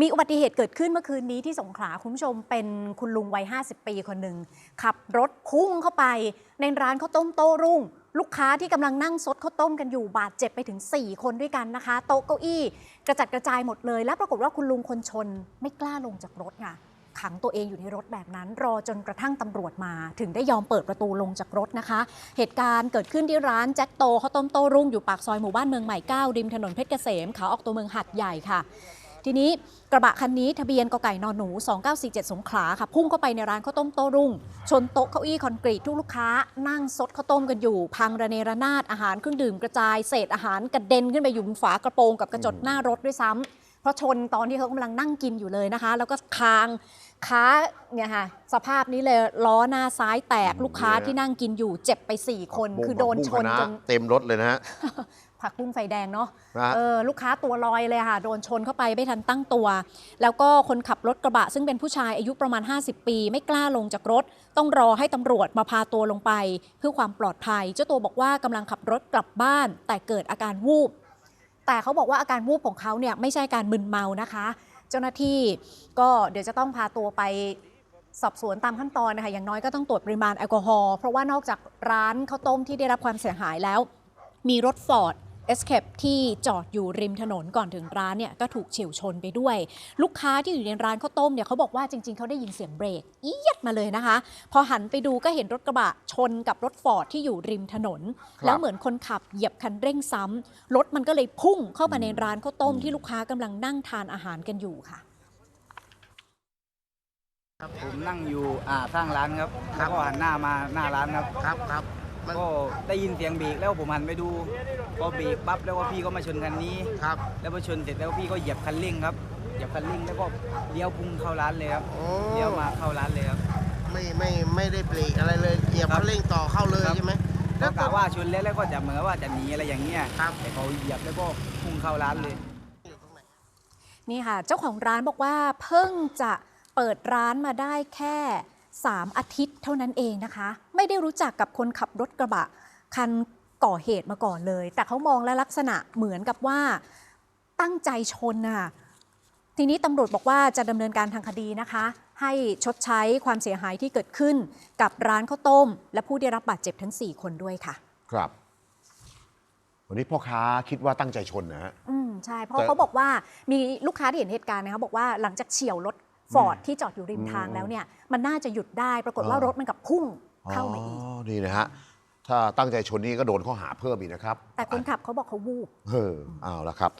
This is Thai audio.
มีอุบัติเหตุเกิดขึ้นเมื่อคืนนี้ที่สงขลาคุณผู้ชมเป็นคุณลุงวัย 50 ปีคนหนึ่ง ขับรถพุ่งเข้าไป ในร้านข้าวต้มโต้รุ่ง ลูกค้าที่กำลังนั่งซดข้าวต้มกันอยู่บาดเจ็บไปถึง 4 คนด้วยกันนะคะ โต๊ะเก้าอี้ กระจัดกระจายหมดเลย และปรากฏว่าคุณลุงคนชนไม่กล้าลงจากรถค่ะขังตัวเองอยู่ในรถแบบนั้น รอจนกระทั่งตำรวจมา ถึงได้ยอมเปิดประตูลงจากรถนะคะ เหตุการณ์เกิดขึ้นที่ร้านแจ็คโตข้าวต้มโต้รุ่งอยู่ปากซอยหมู่บ้านเมืองใหม่ 9 ริมถนนเพชรเกษมขาออกตัวเมืองหัดใหญ่ค่ะ ทีนี้กระบะคันนี้ทะเบียนกไก่นอนหนู 2947 สงขลาค่ะ พุ่งเข้าไปในร้านข้าวต้มโต้รุ่ง ชนโต๊ะเก้าอี้คอนกรีตทุกลูกค้า นั่งซดข้าวต้มกันอยู่ พังระเนระนาดอาหารเครื่องดื่มกระจายเศษอาหารกระเด็นขึ้นไปอยู่บนฝากระโปรงกับกระจกหน้ารถด้วยซ้ำ เพราะชนตอนที่เขากำลังนั่งกินอยู่เลยนะคะ แล้วก็คางค้าเนี่ยค่ะสภาพนี้เลยล้อหน้าซ้ายแตกลูกค้าที่นั่งกินอยู่เจ็บไป 4 คน คือโดนชนจนเต็มรถเลยนะฮะผักบุ้งไฟแดงเนาะนะฮะเออลูกค้าตัวลอยเลยค่ะ โดนชนเข้าไปไม่ทันตั้งตัว แล้วก็คนขับรถกระบะซึ่งเป็นผู้ชายอายุประมาณ 50 ปี ไม่กล้าลงจากรถ ต้องรอให้ตำรวจมาพาตัวลงไป เพื่อความปลอดภัย เจ้าตัวบอกว่ากำลังขับรถกลับบ้าน แต่เกิดอาการวูบ แต่เขาบอกว่าอาการวูบของเขาเนี่ยไม่ใช่การมึนเมานะคะ เจ้าหน้าที่ก็เดี๋ยวจะต้องพาตัวไปสอบสวนตามขั้นตอนนะคะอย่างน้อยก็ต้องตรวจปริมาณแอลกอฮอล์เพราะว่านอกจากร้านข้าวต้มที่ได้รับความเสียหายแล้ว มีรถฟอร์ด เอสเคปที่จอดอยู่ริมถนนก่อนถึงร้านเนี่ยก็ถูกเฉียวชนไปด้วย ลูกค้าที่อยู่ในร้านข้าวต้มเนี่ยเขาบอกว่าจริงๆ เขาได้ยินเสียงเบรกเอียดมาเลยนะคะ พอหันไปดูก็เห็นรถกระบะชนกับรถฟอร์ดที่อยู่ริมถนนครับแล้วเหมือนคนขับเหยียบคันเร่งซ้ำรถมันก็เลยพุ่งเข้ามาในร้านข้าวต้มที่ลูกค้ากำลังนั่งทานอาหารกันอยู่ค่ะครับผมนั่งอยู่อ่าข้างร้านครับครัแล้วบก็หันหน้ามาหน้าร้านครับครับครับ มันก็ได้ยินเสียงเบรกแล้วผมหันไปดูพอเบรกปั๊บแล้วก็พี่ก็มาชนคันนี้ ครับแล้วพอชนเสร็จแล้วพี่ก็เหยียบคันเร่งครับเหยียบคันเร่งแล้วก็เลี้ยวพุ่งเข้าร้านเลยครับโอ้เลี้ยวมาเข้าร้านเลยครับ ไม่ไม่ไม่ได้เบรกอะไรเลยเหยียบครับคันเร่งต่อเข้าเลยครับ ใช่ไหมแล้วกะว่าชนแล้วแล้วก็จะเหมือนว่าจะหนีอะไรอย่างเงี้ยครับแต่เขาเหยียบแล้วก็พุ่งเข้าร้านเลยนี่ค่ะ เจ้าของร้านบอกว่าเพิ่งจะเปิดร้านมาได้แค่ 3 อาทิตย์เท่านั้นเองนะคะ ไม่ได้รู้จักกับคนขับรถกระบะ คันก่อเหตุมาก่อนเลย แต่เขามองและลักษณะเหมือนกับว่าตั้งใจชนน่ะทีนี้ตำรวจบอกว่าจะดำเนินการทางคดีนะคะ ให้ชดใช้ความเสียหายที่เกิดขึ้นกับร้านข้าวต้ม และผู้ได้รับบาดเจ็บทั้ง 4 คนด้วยค่ะ ครับ วันนี้พ่อค้าคิดว่าตั้งใจชนนะฮะอืมใช่เพราะแต่เขาบอกว่ามีลูกค้าที่เห็นเหตุการณ์นะคะบอกว่าหลังจากเฉียวรถ ฟอร์ดที่จอดอยู่ริมทางแล้วเนี่ยมันน่าจะหยุดได้ปรากฏว่าอ๋อรถมันกับพุ่งเข้ามาอีกอ๋อนี่นะฮะถ้าตั้งใจชนนี่ก็โดนข้อหาเพิ่มอีกนะครับ แต่คนขับเขาบอกเขาวูบเออเอาละครับ